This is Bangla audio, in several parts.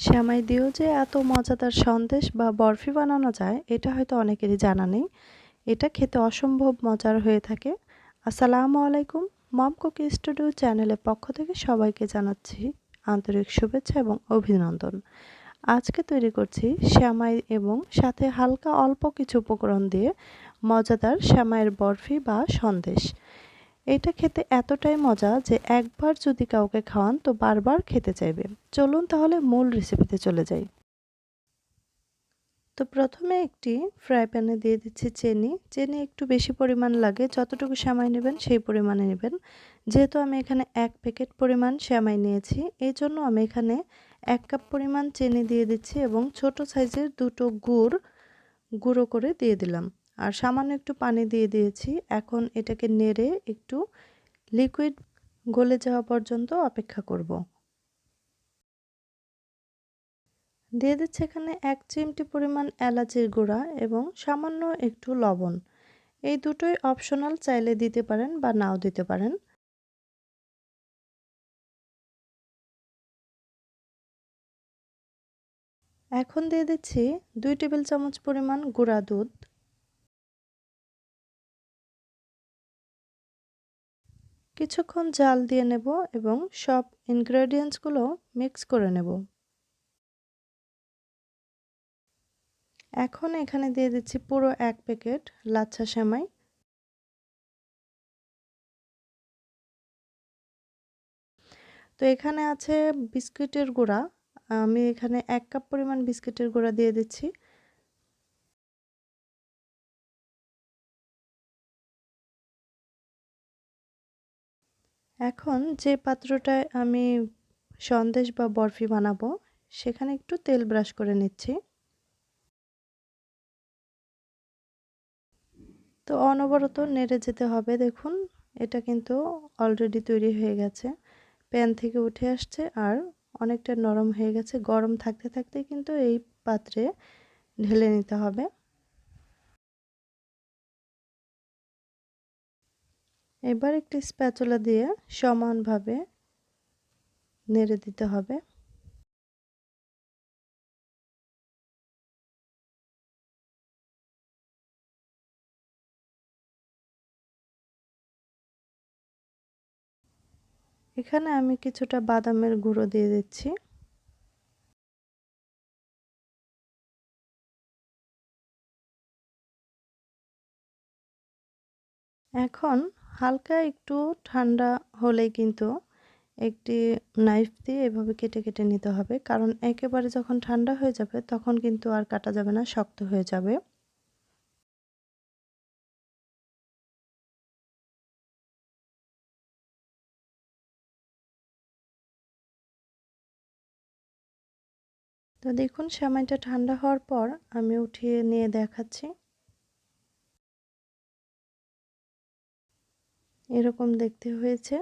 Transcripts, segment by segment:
শ্যামাই দিয়েও যে এত মজাদার সন্দেশ বা বরফি বানানো যায়, এটা হয়তো অনেকেরই জানা নেই। এটা খেতে অসম্ভব মজার হয়ে থাকে। আসসালামু আলাইকুম, মম কুকি স্টুডিও চ্যানেলের পক্ষ থেকে সবাইকে জানাচ্ছি আন্তরিক শুভেচ্ছা এবং অভিনন্দন। আজকে তৈরি করছি শ্যামাই এবং সাথে হালকা অল্প কিছু উপকরণ দিয়ে মজাদার শ্যামাইয়ের বরফি বা সন্দেশ। এটা খেতে এতটাই মজা যে একবার যদি কাউকে খাওয়ান, তো বারবার খেতে চাইবে। চলুন তাহলে মূল রেসিপিতে চলে যাই। তো প্রথমে একটি ফ্রাই প্যানে দিয়ে দিচ্ছি চেনি। চেনি একটু বেশি পরিমাণ লাগে, যতটুকু শ্যামাই নেবেন সেই পরিমাণে নেবেন। যেহেতু আমি এখানে এক প্যাকেট পরিমাণ শ্যামাই নিয়েছি, এই জন্য আমি এখানে এক কাপ পরিমাণ চেনি দিয়ে দিচ্ছি এবং ছোট সাইজের দুটো গুড় গুঁড়ো করে দিয়ে দিলাম। আর সামান্য একটু পানি দিয়ে দিয়েছি। এখন এটাকে নেড়ে একটু লিকুইড গলে যাওয়া পর্যন্ত অপেক্ষা করব। দিয়ে দিচ্ছে এখানে এক চিমটি পরিমাণ এলাচির গুঁড়া এবং সামান্য একটু লবণ। এই দুটোই অপশনাল চাইলে দিতে পারেন বা নাও দিতে পারেন। এখন দিয়ে দিচ্ছি দুই টেবিল চামচ পরিমাণ গুঁড়া দুধ। কিছুক্ষণ জাল দিয়ে নেব এবং সব ইনগ্রেডিয়েন্টসগুলো মিক্স করে নেব। এখন এখানে দিয়ে দিচ্ছি পুরো এক প্যাকেট লাচ্ছা সেমাই। তো এখানে আছে বিস্কিটের গুঁড়া। আমি এখানে এক কাপ পরিমাণ বিস্কিটের গুঁড়া দিয়ে দিচ্ছি। এখন যে পাত্রটায় আমি সন্দেশ বা বরফি বানাবো, সেখানে একটু তেল ব্রাশ করে নিচ্ছি। তো অনবরত নেড়ে যেতে হবে, দেখুন, এটা কিন্তু অলরেডি তৈরি হয়ে গেছে। প্যান থেকে উঠে আসছে আর অনেকটা নরম হয়ে গেছে। গরম থাকতে থাকতে কিন্তু এই পাত্রে ঢেলে নিতে হবে। এবার একটি স্প্যাচুলা দিয়ে সমানভাবে নেড়ে দিতে হবে। এখানে আমি কিছুটা বাদামের গুঁড়ো দিয়ে দিচ্ছি। এখন হালকা একটু ঠান্ডা হলেই কিন্তু একটি নাইফ দিয়ে এভাবে কেটে কেটে নিতে হবে। কারণ একেবারে যখন ঠান্ডা হয়ে যাবে, তখন কিন্তু আর কাটা যাবে না, শক্ত হয়ে যাবে। তো দেখুন সময়টা ঠান্ডা হওয়ার পর আমি উঠিয়ে নিয়ে দেখাচ্ছি। এরকম দেখতে হয়েছে।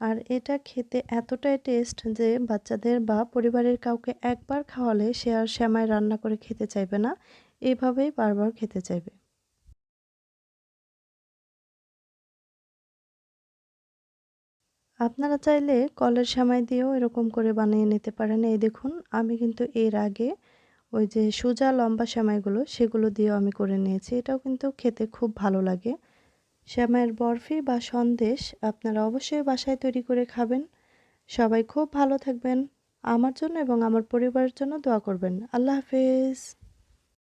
আর এটা খেতে এতটাই টেস্ট যে বাচ্চাদের বা পরিবারের কাউকে একবার খাওয়ালে সে আর শ্যামাই রান্না করে খেতে চাইবে না। এভাবেই বারবার খেতে চাইবে। আপনারা চাইলে কলের শ্যামাই দিয়েও এরকম করে বানিয়ে নিতে পারেন। এই দেখুন, আমি কিন্তু এর আগে ওই যে সোজা লম্বা শ্যামাইগুলো, সেগুলো দিয়েও আমি করে নিয়েছি। এটাও কিন্তু খেতে খুব ভালো লাগে। শ্যামাইয়ের বরফি বা সন্দেশ আপনারা অবশ্যই বাসায় তৈরি করে খাবেন। সবাই খুব ভালো থাকবেন। আমার জন্য এবং আমার পরিবারের জন্য দোয়া করবেন। আল্লাহ হাফেজ।